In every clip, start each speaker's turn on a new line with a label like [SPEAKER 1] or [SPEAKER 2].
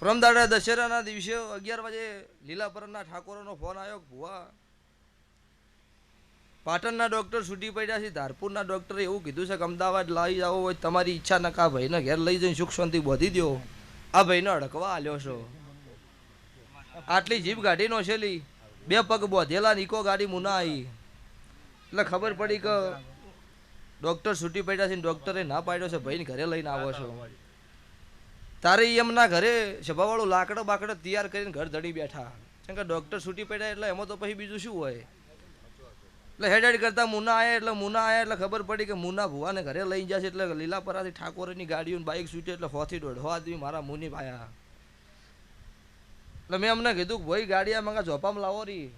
[SPEAKER 1] પરમદાડા દશેરાના દિવસે અગિયાર વાગે લીલાપરના ઠાકોરોનો ફોન આવ્યો કે ભુવા, પાટણના ડૉક્ટર છૂટી પડ્યા છે, ધારપુરના ડૉક્ટરે એવું કીધું છે કે અમદાવાદ લાવી જાઓ, હોય તમારી ઈચ્છા નકા ભાઈને ઘેર લઈ જઈને સુખ શાંતિ બોધી દો આ ભાઈને અડકવા આલ્યો છો. આટલી જીપ ગાડી નો છેલી બે પગ બોધેલા, નીકો ગાડી મુના આવી એટલે ખબર પડી કે ડૉક્ટર છૂટી પડ્યા છે ને ડૉક્ટરે ના પાડ્યો છે, ભાઈને ઘરે લઈને આવો છો. તારે એમના ઘરે સભાવાળું લાકડો બાકડો તૈયાર કરીને ઘર ધડી બેઠા. કેમ કે ડૉક્ટર છૂટી પડ્યા એટલે એમાં તો પછી બીજું શું હોય? એટલે હેડ કરતા મુના આવ્યા એટલે મુના આવ્યા એટલે ખબર પડી કે મુના ભુવાને ઘરે લઈ જશે એટલે લીલાપરાથી ઠાકોરની ગાડીઓ બાઇક છૂટી એટલે હોથી દોઢો. આદમી મારા મુની ભાયા. એટલે મેં અમને કીધું કે ભાઈ ગાડી આ મંગા ઝોપામાં લાવો રી.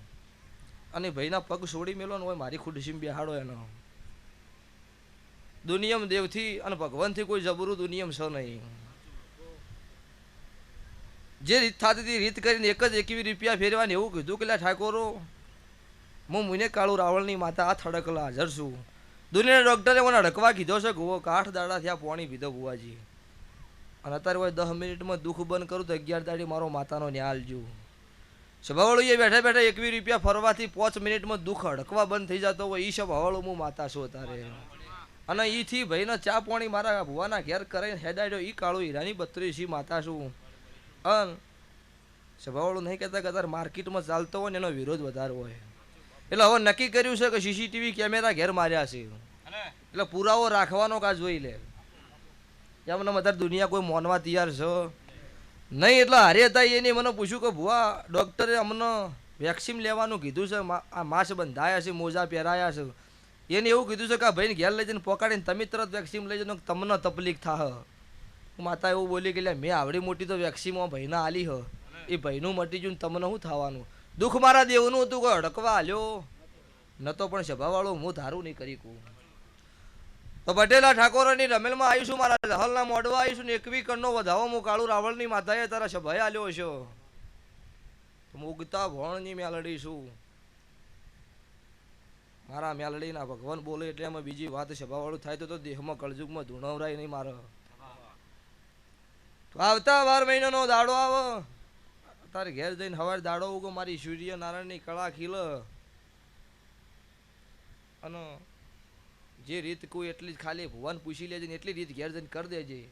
[SPEAKER 1] અને ભાઈના પગ છોડી મેલો ને હોય મારી ખુરશીમાં બેહાડો એનો. દુનિયમ દેવથી અને ભગવાનથી કોઈ જબરું દુનિયમ છે નહીં. જે રીત થતી હતી રીત કરીને એક જ એકવી રૂપિયા ફેરવાની એવું કીધું કે ઠાકોરો, હું મુને કાળુ રાવળની માતા આ થડકલા હાજર છું દુનિયાના ડૉક્ટરે મને અડકવા કીધો છે, ગુવો કાઠ દાડા થયા પોણી પીધો ગુવાજી અને અત્યારે હોય દસ મિનિટમાં દુઃખ બંધ કરું તો અગિયાર દાડી મારો માતાનો ન્યાલ જુ સભાવાળું બેઠા બેઠા એકવી રૂપિયા ફરવાથી પાંચ મિનિટમાં દુઃખ અડકવા બંધ થઈ જતો હોય એ સભાવાળું હું માતા છું અત્યારે. અને એથી ભાઈને ચા પાણી મારા ભુવાના ઘેર કરીને હેડાડ્યો એ કાળું હીરાની બત્રીસી માતા છું. અન સભાવાળું નહીં કહેતા અત્યારે માર્કેટમાં ચાલતો હોય ને એનો વિરોધ વધારે હોય. એટલે હવે નક્કી કર્યું છે કે સીસીટીવી કેમેરા ઘેર માર્યા છે. એટલે પુરાવો રાખવાનો કાં જોઈ લે. એમને અત્યારે દુનિયા કોઈ માનવા તૈયાર છે? નહીં એટલે હારે હતા એને મને પૂછ્યું કે ભુવા ડૉક્ટરે અમને વેક્સિન લેવાનું કીધું છે આ માસ્ક બંધાયા છે મોજા પહેરાયા છે. એને એવું કીધું છે કે ભાઈને ઘેર લઈ જઈને પકડીને તમે તરત વેક્સિન લઈ જઈને તમને તકલીફ થાહ. માતા એવું બોલી કે મેં આવડી મોટી તો વેક્સિનમાં ભાઈને આલી હ. એ ભાઈનું મટી ને તમને શું થવાનું? દુઃખ મારા દેવનું હતું કે અડકવા આલ્યો? ન તો પણ સભાવાળો હું ધારું નહીં કરી કહું તો પટેલા ઠાકોરની રમેલમાં આવીશું મારા હલના મોડવા આવીશું ને એકવી કરનો વધાવો હું કાળુ રાવળની માતાએ તારા સભાએ આલ્યો છો મુગતા ભણની મેલડી છું. મારા મેલડીના ભગવાન બોલે એટલે અમે બીજી વાત સભાવાળું થાય તો દેહમાં કળજુગમાં ધૂણવરાય નહીં મારે. આવતા બાર મહિનાનો દાડો આવો. તારે ઘેર જઈને હવાર દાડો ઉગો, મારી સૂર્યનારાયણની કળા ખીલ. અને જે રીત કોઈ એટલી જ ખાલી ભુવન પૂછી લેજે ને એટલી રીત ઘેર જઈને કરી દેજે.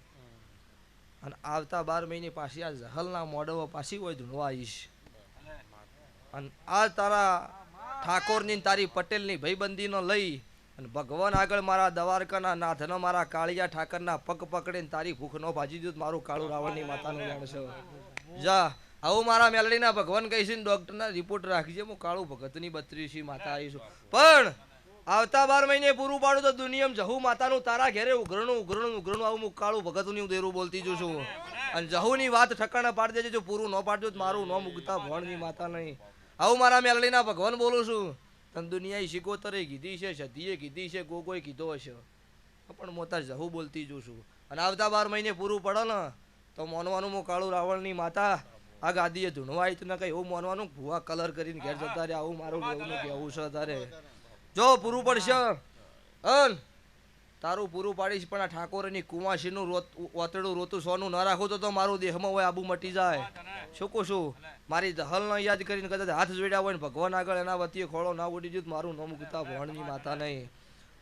[SPEAKER 1] અને આવતા બાર મહિને પાછી આ જહલના મોડવો પાછી હોય ધૂણવા અને આ તારા ઠાકોરની તારી પટેલની ભાઈબંધીનો લઈ અને ભગવાન આગળ મારા દવારકાના નાથનો, મારા કાળિયા ઠાકરના પગ પકડીને તારી ભૂખ ન ભાજી દીધું મારું કાળું રાવણની માતાનું છે. જા, આવું મારા મેલડીના ભગવાન કહીશ ને ડૉક્ટરના રિપોર્ટ રાખજે, હું કાળું ભગતની બત્રીસી માતા આવીશું પણ આવતા બાર મહિને પૂરું પાડું તો દુનિયમ જહુ માતાનું તારા ઘેરે ઉઘરણું ઉઘરણું ઉઘરણું આવું હું કાળું ભગતની હું દેરું બોલતી જોઉં છું. અને જહુની વાત ઠકાણે પાડી દેજે, જો પૂરું ન પાડજો મારું ન મૂકતા ભણની માતા નહીં. આવું મારા મેલડીના ભગવાન બોલું છું. તને દુનિયાએ શિકોતરે કીધી છે, સધીએ કીધી છે ગોગોએ કીધો હશે. પણ મોતા જહુ બોલતી જોઉં છું. અને આવતા બાર મહિને પૂરું પડે ને, તો માનવાનું હું કાળું રાવણની માતા, આ ગાદીએ ધૂણવા આવી તો કઈ એવું માનવાનું ભૂવા કલર કરીને ઘેર જતા રહે, આવું મારું લેવું કેવું છે તારે જો પૂરું પડશે અન તારું પૂરું પાડીશ, પણ આ ઠાકોરની કુમાશીનું ઓતડું રોતું સોનું ન રાખું તો તો મારું દેહમાં હોય આબુ મટી જાય. શું કહું છું? મારી દહલનો યાદ કરીને કદાચ હાથ જોડ્યા હોય ને ભગવાન આગળ એના વતીએ ખોળો ના ઉડી જતું મારું ન મૂકતા ભણની માતા નહીં.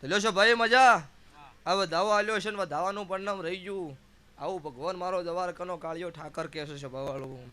[SPEAKER 1] તો લ્યો છો ભાઈ, મજા? હવે દાવો આલ્યો છે ને દાવાનું પરિણામ રહી ગયું. આવું ભગવાન મારો દવારકાનો કાળિયો ઠાકર કહેશે છે ભવાળું